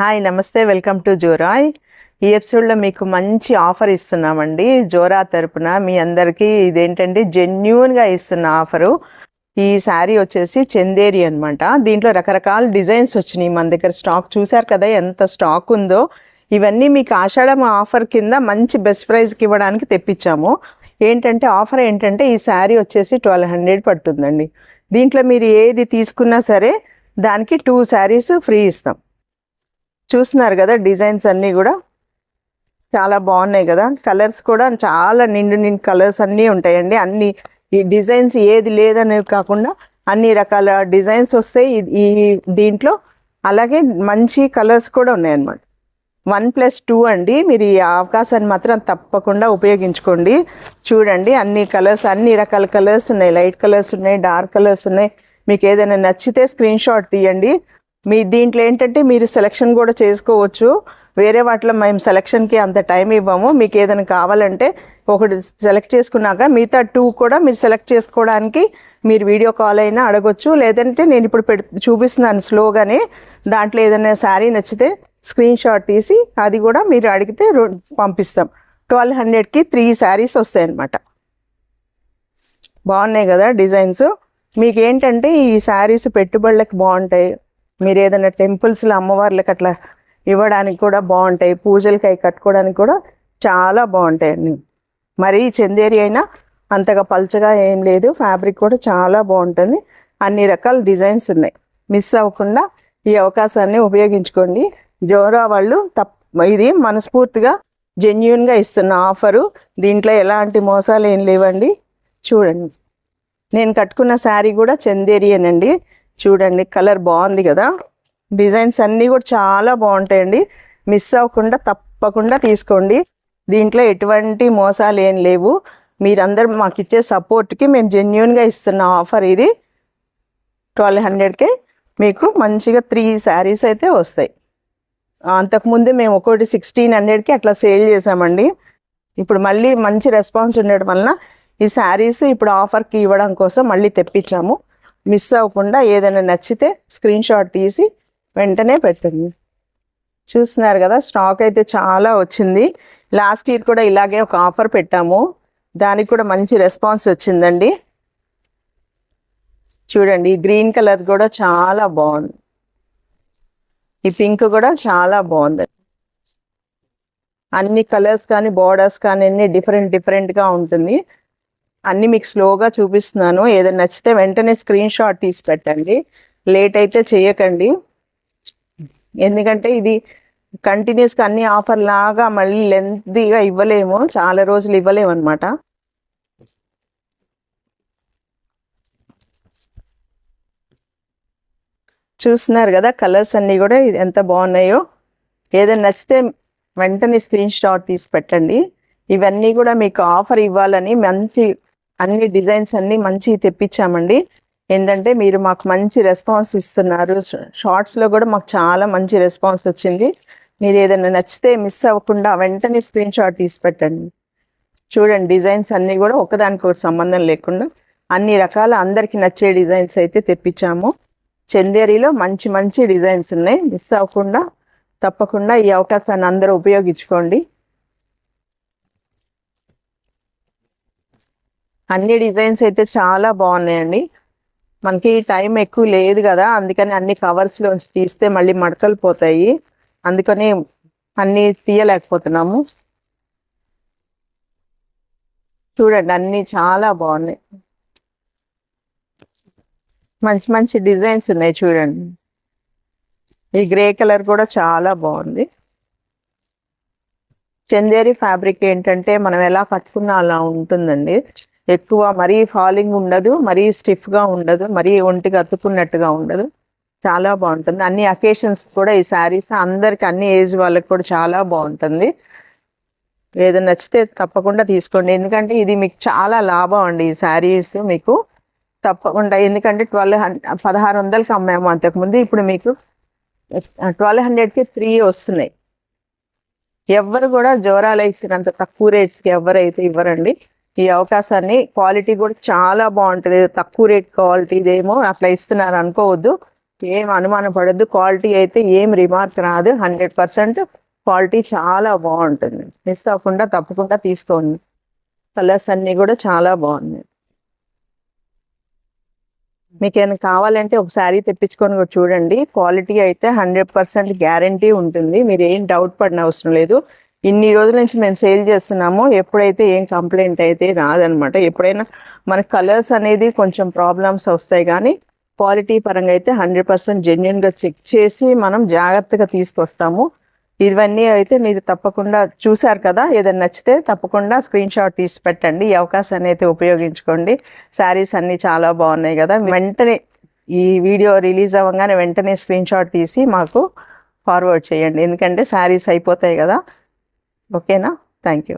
Hi నమస్తే welcome to జోరాయ్. ఈ ఎపిసోడ్లో మీకు మంచి ఆఫర్ ఇస్తున్నామండి. జోరా తరపున మీ అందరికీ ఇదేంటంటే జెన్యున్గా ఇస్తున్న ఆఫరు. ఈ శారీ వచ్చేసి చందేరి అనమాట దీంట్లో రకరకాల డిజైన్స్ వచ్చినాయి. మన దగ్గర స్టాక్ చూశారు కదా ఎంత స్టాక్ ఉందో. ఇవన్నీ మీకు ఆషాఢం ఆఫర్ కింద మంచి బెస్ట్ ప్రైస్కి ఇవ్వడానికి తెప్పించాము. ఏంటంటే ఆఫర్ ఏంటంటే ఈ శారీ వచ్చేసి ట్వెల్వ్ హండ్రెడ్ పడుతుందండి. దీంట్లో మీరు ఏది తీసుకున్నా సరే దానికి టూ శారీస్ ఫ్రీ ఇస్తాం. చూస్తున్నారు కదా డిజైన్స్ అన్నీ కూడా. చాలా బాగున్నాయి కదా. కలర్స్ కూడా చాలా నిండు నిండు కలర్స్ అన్నీ ఉంటాయండి. అన్ని ఈ డిజైన్స్ ఏది లేదని కాకుండా అన్ని రకాల డిజైన్స్ వస్తాయి ఈ- దీంట్లో. అలాగే మంచి కలర్స్ కూడా ఉన్నాయన్నమాట. వన్ ప్లస్ టూ అండి. మీరు ఈ అవకాశాన్ని మాత్రం తప్పకుండా ఉపయోగించుకోండి. చూడండి అన్ని కలర్స్ అన్ని రకాల కలర్స్ ఉన్నాయి. లైట్ కలర్స్ ఉన్నాయి డార్క్ కలర్స్ ఉన్నాయి. మీకు ఏదైనా నచ్చితే స్క్రీన్ షాట్ తీయండి. మీ దీంట్లో ఏంటంటే మీరు సెలెక్షన్ కూడా చేసుకోవచ్చు. వేరే వాటిలో మేము సెలెక్షన్కి అంత టైం ఇవ్వము. మీకు ఏదైనా కావాలంటే ఒకటి సెలెక్ట్ చేసుకున్నాక మిగతా టూ కూడా మీరు సెలెక్ట్ చేసుకోవడానికి మీరు వీడియో కాల్ అయినా అడగొచ్చు. లేదంటే నేను ఇప్పుడు పెడు చూపిస్తున్నాను స్లోగానే దాంట్లో ఏదైనా శారీ నచ్చితే స్క్రీన్ షాట్ తీసి అది కూడా మీరు అడిగితే పంపిస్తాం. ట్వెల్వ్ హండ్రెడ్కి త్రీ శారీస్ వస్తాయి అన్నమాట బాగున్నాయి కదా డిజైన్స్. మీకు ఏంటంటే ఈ శారీస్ పెట్టుబడులకు బాగుంటాయి. మీరు ఏదైనా టెంపుల్స్లో అమ్మవార్లకు అట్లా ఇవ్వడానికి కూడా బాగుంటాయి. పూజలకి అవి కట్టుకోవడానికి కూడా చాలా బాగుంటాయండి మరి చందేరి అయినా అంతగా పల్చగా ఏం లేదు. ఫ్యాబ్రిక్ కూడా చాలా బాగుంటుంది. అన్ని రకాల డిజైన్స్ ఉన్నాయి. మిస్ అవ్వకుండా ఈ అవకాశాన్ని ఉపయోగించుకోండి. జోరా వాళ్ళు తప్ ఇది మనస్ఫూర్తిగా జెన్యున్గా ఇస్తున్న ఆఫరు. దీంట్లో ఎలాంటి మోసాలు ఏం లేవండి. చూడండి. నేను కట్టుకున్న శారీ కూడా చందేరియనండి చూడండి కలర్ బాగుంది కదా. డిజైన్స్ అన్నీ కూడా చాలా బాగుంటాయండి. మిస్ అవ్వకుండా తప్పకుండా తీసుకోండి. దీంట్లో ఎటువంటి మోసాలు ఏం లేవు. మీరందరూ మాకు ఇచ్చే సపోర్ట్కి మేము జెన్యున్గా ఇస్తున్న ఆఫర్ ఇది. ట్వెల్వ్ హండ్రెడ్కే మీకు మంచిగా త్రీ శారీస్ అయితే వస్తాయి. అంతకుముందు మేము ఒకటి సిక్స్టీన్ హండ్రెడ్కి అట్లా సేల్ చేసామండి. ఇప్పుడు మళ్ళీ మంచి రెస్పాన్స్ ఉండడం వలన ఈ శారీస్ ఇప్పుడు ఆఫర్కి ఇవ్వడం కోసం మళ్ళీ తెప్పించాము. మిస్ అవ్వకుండా ఏదైనా నచ్చితే స్క్రీన్ షాట్ తీసి వెంటనే పెట్టండి. చూస్తున్నారు కదా స్టాక్ అయితే చాలా వచ్చింది. లాస్ట్ ఇయర్ కూడా ఇలాగే ఒక ఆఫర్ పెట్టాము. దానికి కూడా మంచి రెస్పాన్స్ వచ్చిందండి. చూడండి గ్రీన్ కలర్ కూడా చాలా బాగుంది. ఈ పింక్ కూడా చాలా బాగుంది. అన్ని కలర్స్ కానీ బార్డర్స్ కానీ అన్ని డిఫరెంట్ డిఫరెంట్గా ఉంటుంది. అన్ని మీకు స్లోగా చూపిస్తున్నాను. ఏదైనా నచ్చితే వెంటనే స్క్రీన్ షాట్ తీసి పెట్టండి. లేట్ అయితే చేయకండి. ఎందుకంటే ఇది కంటిన్యూస్గా అన్ని ఆఫర్ లాగా మళ్ళీ లెంతీగా ఇవ్వలేము. చాలా రోజులు ఇవ్వలేము అనమాట చూస్తున్నారు కదా కలర్స్ అన్నీ కూడా ఎంత బాగున్నాయో. ఏదైనా నచ్చితే వెంటనే స్క్రీన్ షాట్ తీసి పెట్టండి. ఇవన్నీ కూడా మీకు ఆఫర్ ఇవ్వాలని మంచి అన్ని డిజైన్స్ అన్ని మంచి తెప్పించామండి. ఏంటంటే మీరు మాకు మంచి రెస్పాన్స్ ఇస్తున్నారు. షార్ట్స్లో కూడా మాకు చాలా మంచి రెస్పాన్స్ వచ్చింది. మీరు ఏదైనా నచ్చితే మిస్ అవ్వకుండా వెంటనే స్క్రీన్ షాట్ తీసి పెట్టండి. చూడండి డిజైన్స్ అన్నీ కూడా ఒకదానికి సంబంధం లేకుండా అన్ని రకాల అందరికీ నచ్చే డిజైన్స్ అయితే తెప్పించాము. చందేరిలో మంచి మంచి డిజైన్స్ ఉన్నాయి. మిస్ అవ్వకుండా తప్పకుండా ఈ అవకాశాన్ని అందరూ ఉపయోగించుకోండి. అన్ని డిజైన్స్ అయితే చాలా బాగున్నాయండి. మనకి టైం ఎక్కువ లేదు కదా అందుకని అన్ని కవర్స్లోంచి తీస్తే మళ్ళీ మడకలు పోతాయి. అందుకని అన్ని తీయలేకపోతున్నాము. చూడండి అన్నీ చాలా బాగున్నాయి. మంచి మంచి డిజైన్స్ ఉన్నాయి చూడండి. ఈ గ్రే కలర్ కూడా చాలా బాగుంది. చందేరి ఫ్యాబ్రిక్ ఏంటంటే మనం ఎలా కట్టుకున్నా అలా ఉంటుందండి. ఎక్కువ మరీ ఫాలింగ్ ఉండదు మరీ స్టిఫ్గా ఉండదు మరీ ఒంటికి అతుక్కున్నట్టుగా ఉండదు. చాలా బాగుంటుంది. అన్ని అకేషన్స్ కూడా ఈ శారీస్ అందరికి అన్ని ఏజ్ వాళ్ళకి కూడా చాలా బాగుంటుంది. ఏదైనా నచ్చితే తప్పకుండా తీసుకోండి. ఎందుకంటే ఇది మీకు చాలా లాభం అండి ఈ శారీస్ మీకు. తప్పకుండా. ఎందుకంటే ట్వెల్వ్ హండ్రెడ్ పదహారు వందలకి అమ్మాము అంతకుముందు. ఇప్పుడు మీకు ట్వెల్వ్ హండ్రెడ్కి త్రీ వస్తున్నాయి. ఎవ్వరు కూడా జోరాలు ఇస్తున్నంత తక్కువ రేట్స్కి ఎవరైతే ఇవ్వరండి. ఈ అవకాశాన్ని క్వాలిటీ కూడా చాలా బాగుంటుంది. తక్కువ రేట్ క్వాలిటీ ఇదేమో అట్లా ఇస్తున్నారు అనుకోవద్దు. ఏం అనుమానం పడద్దు. క్వాలిటీ అయితే ఏం రిమార్క్ రాదు. హండ్రెడ్ పర్సెంట్ క్వాలిటీ చాలా బాగుంటుంది. మిస్ అవ్వకుండా తప్పకుండా తీసుకోండి. కలర్స్ అన్నీ కూడా చాలా బాగున్నాయి. మీకు ఏమైనా కావాలంటే ఒక శారీ తెప్పించుకొని కూడా చూడండి. క్వాలిటీ అయితే హండ్రెడ్ పర్సెంట్ గ్యారంటీ ఉంటుంది. మీరు ఏం డౌట్ పడిన అవసరం లేదు. ఇన్ని రోజుల నుంచి మేము సేల్ చేస్తున్నాము ఎప్పుడైతే ఏం కంప్లైంట్ అయితే రాదనమాట. ఎప్పుడైనా మన కలర్స్ అనేది కొంచెం ప్రాబ్లమ్స్ వస్తాయి కానీ క్వాలిటీ పరంగా అయితే హండ్రెడ్ పర్సెంట్ జెన్యున్గా చెక్ చేసి మనం జాగ్రత్తగా తీసుకొస్తాము. ఇవన్నీ అయితే మీరు తప్పకుండా చూశారు కదా. ఏదైనా నచ్చితే తప్పకుండా స్క్రీన్ షాట్ తీసి పెట్టండి. ఈ అవకాశాన్ని అయితే ఉపయోగించుకోండి. శారీస్ అన్నీ చాలా బాగున్నాయి కదా. వెంటనే ఈ వీడియో రిలీజ్ అవ్వగానే వెంటనే స్క్రీన్ షాట్ తీసి మాకు ఫార్వర్డ్ చేయండి. ఎందుకంటే శారీస్ అయిపోతాయి కదా. ఓకేనా థ్యాంక్ యూ